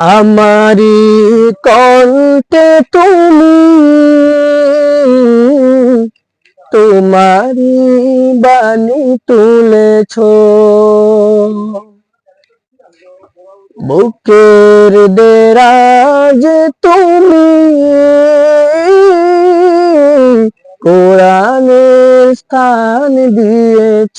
আমারি কণ্ঠে তুমি তোমারি বাণী তুলেছ। বুকের দেরাজ তুমি কোরআনের স্থান দিয়েছ।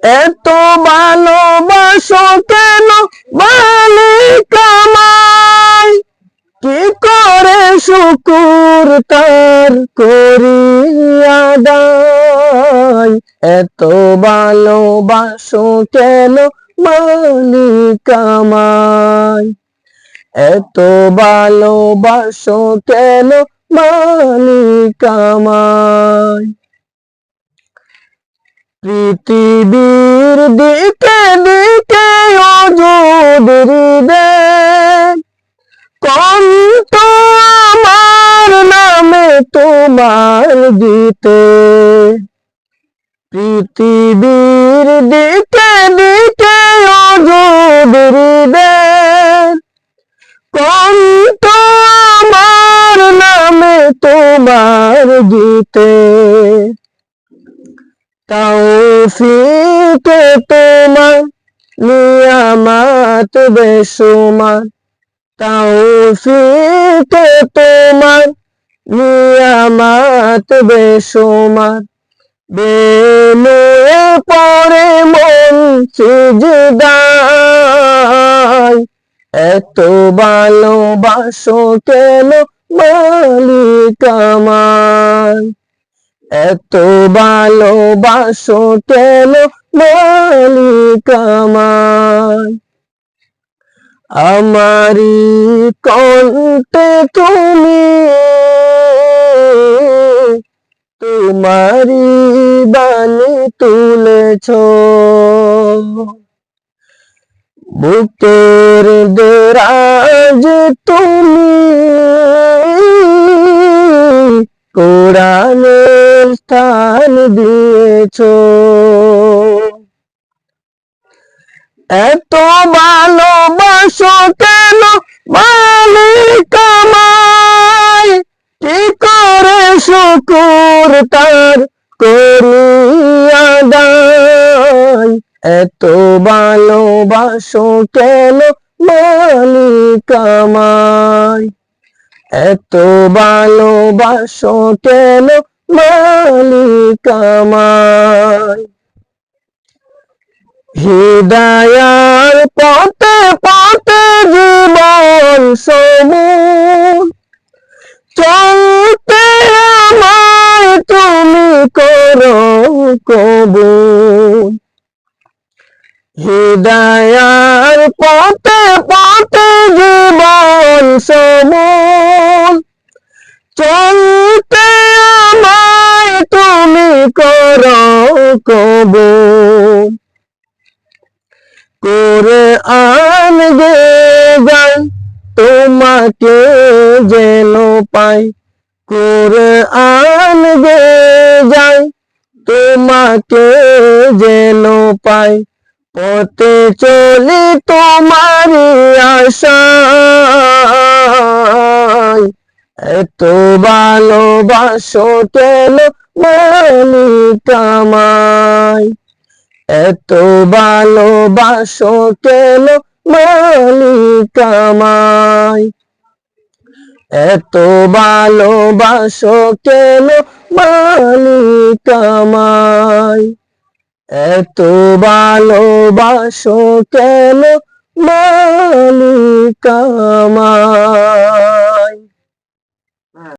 এত ভালোবাসো কেন মালিক আমায়? কি করে শুকুর তার করিয়া দায় এত ভালোবাসো কেন মালিক আমায়? এত ভালোবাসো কেন মালিক আমায়? পৃথিবীর দিকে দিকে অযোধের দেখ কন্ত আমার নামে তোমার গীতে। পৃথিবীর দিকে দিকে অযোধের দেখ কন্ত আমার নামে তোমার গীতে। তৌফিকে তোমার নিয়ামত বেসুমার তৌফিকে তোমার নিয়ামত বেসুমার বেনুয়ে পরে মন সিজদায় এত ভালোবাসো কেন মালিক আমায় এত ভালোবাসো কেন মালিক আমায় আমারি কণ্ঠে তুমি তোমারি বাণী তুলেছ। বুকের দেরাজ তুমি, কোরআনের স্থান দিয়েছ। এত ভালোবাসো কেন মালিক আমায়? কি করে শুকুর তার করিয়া দায় এত ভালোবাসো কেন মালিক আমায়? এত ভালোবাসো কেন মালিক আমায়। হৃদয়ার পথে পথে জীবন সমুর চলতে আমায় তুমি করো কবুল হৃদয়ার পথে পথে জীবন চলতে কবুল করে আনবে গান তোমাকে যেন পাই। করে আনবে যাই, তোমাকে যেন পাই। পথে চলি তোমার আশায়। এত ভালোবাসো কেন? মালিক এত ভালোবাসো কেন মালিক আমায়? এত ভালোবাসো কেন মালিক আমায়? এত ভালোবাসো কেন মালিক আমায়?